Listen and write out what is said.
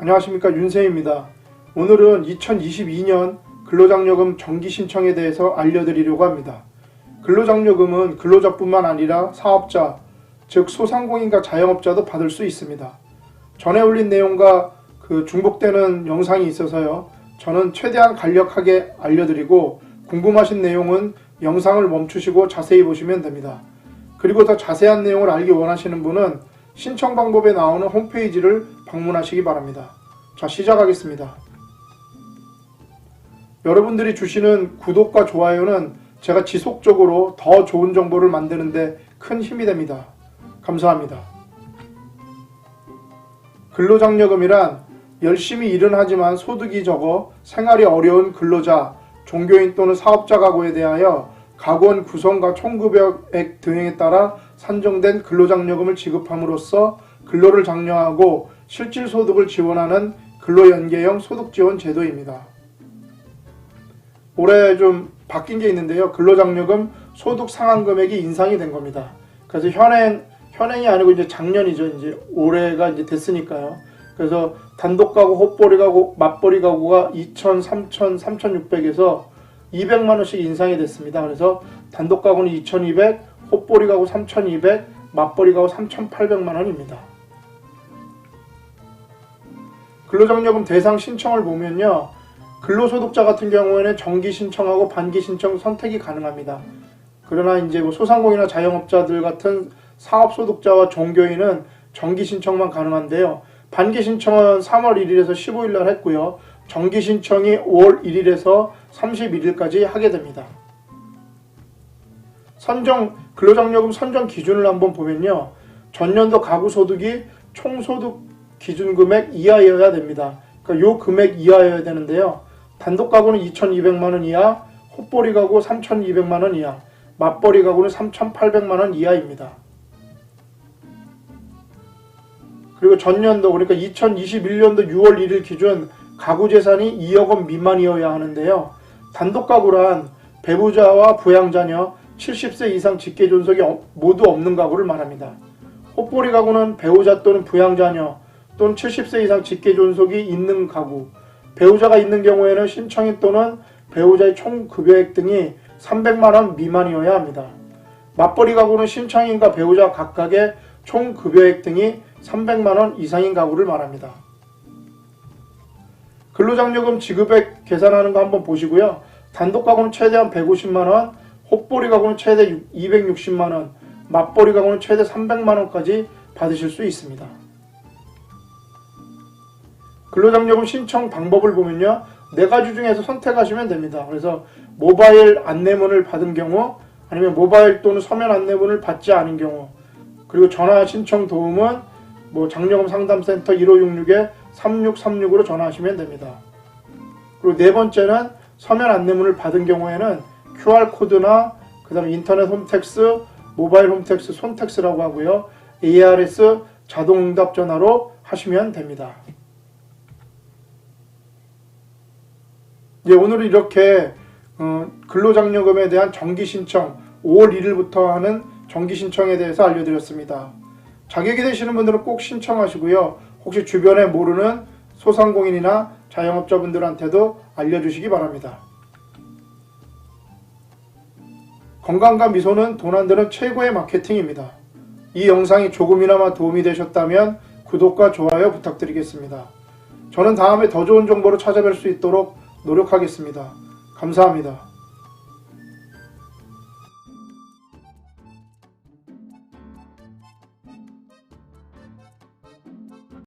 안녕하십니까 윤세입니다. 오늘은 2022년 근로장려금 정기 신청에 대해서 알려드리려고 합니다. 근로장려금은 근로자뿐만 아니라 사업자, 즉 소상공인과 자영업자도 받을 수 있습니다. 전에 올린 내용과 그 중복되는 영상이 있어서요. 저는 최대한 간략하게 알려드리고 궁금하신 내용은 영상을 멈추시고 자세히 보시면 됩니다. 그리고 더 자세한 내용을 알기 원하시는 분은 신청 방법에 나오는 홈페이지를 방문하시기 바랍니다. 자, 시작하겠습니다. 여러분들이 주시는 구독과 좋아요는 제가 지속적으로 더 좋은 정보를 만드는데 큰 힘이 됩니다. 감사합니다. 근로장려금이란 열심히 일은 하지만 소득이 적어 생활이 어려운 근로자, 종교인 또는 사업자 가구에 대하여 가구원 구성과 총급여액 등에 따라 산정된 근로장려금을 지급함으로써 근로를 장려하고 실질 소득을 지원하는 근로연계형 소득지원 제도입니다. 올해 좀 바뀐 게 있는데요. 근로장려금 소득 상한 금액이 인상이 된 겁니다. 그래서 현행 현행이 아니고 이제 작년이죠. 이제 올해가 이제 됐으니까요. 그래서 단독 가구, 헛벌이 가구, 맞벌이 가구가 2천, 3천, 3,600에서 200만 원씩 인상이 됐습니다. 그래서 단독 가구는 2,200, 헛벌이 가구 3,200, 맞벌이 가구 3,800만 원입니다. 근로장려금 대상 신청을 보면요. 근로소득자 같은 경우에는 정기 신청하고 반기 신청 선택이 가능합니다. 그러나 이제 뭐 소상공인이나 자영업자들 같은 사업소득자와 종교인은 정기 신청만 가능한데요. 반기 신청은 3월 1일에서 15일 날 했고요. 정기 신청이 5월 1일에서 31일까지 하게 됩니다. 선정 근로장려금 선정 기준을 한번 보면요. 전년도 가구 소득이 총소득 기준 금액 이하여야 됩니다. 그러니까 요 금액 이하여야 되는데요. 단독 가구는 2,200만 원 이하, 헛벌이 가구 3,200만 원 이하, 맞벌이 가구는 3,800만 원 이하입니다. 그리고 전년도 그러니까 2021년도 6월 1일 기준 가구 재산이 2억 원 미만이어야 하는데요. 단독 가구란 배우자와 부양자녀 70세 이상 직계 존속이 어- 모두 없는 가구를 말합니다. 헛벌이 가구는 배우자 또는 부양자녀 또는 70세 이상 직계 존속이 있는 가구, 배우자가 있는 경우에는 신청인 또는 배우자의 총 급여액 등이 300만 원 미만이어야 합니다. 맞벌이 가구는 신청인과 배우자 각각의 총 급여액 등이 300만 원 이상인 가구를 말합니다. 근로장려금 지급액 계산하는 거 한번 보시고요. 단독 가구는 최대한 150만 원, 헛벌이 가구는 최대 260만 원, 맞벌이 가구는 최대 300만 원까지 받으실 수 있습니다. 근로장려금 신청 방법을 보면요. 네 가지 중에서 선택하시면 됩니다. 그래서 모바일 안내문을 받은 경우 아니면 모바일 또는 서면 안내문을 받지 않은 경우 그리고 전화 신청 도움은 뭐 장려금 상담센터 1566에 3636으로 전화하시면 됩니다. 그리고 네 번째는 서면 안내문을 받은 경우에는 QR 코드나 그 다음에 인터넷 홈택스, 모바일 홈택스, 손택스라고 하고요. ARS 자동 응답 전화로 하시면 됩니다. 예, 오늘은 이렇게 어, 근로장려금에 대한 정기 신청 5월 1일부터 하는 정기 신청에 대해서 알려드렸습니다. 자격이 되시는 분들은 꼭 신청하시고요. 혹시 주변에 모르는 소상공인이나 자영업자분들한테도 알려주시기 바랍니다. 건강과 미소는 돈 안 드는 최고의 마케팅입니다. 이 영상이 조금이나마 도움이 되셨다면 구독과 좋아요 부탁드리겠습니다. 저는 다음에 더 좋은 정보로 찾아뵐 수 있도록 노력하겠습니다. 감사합니다.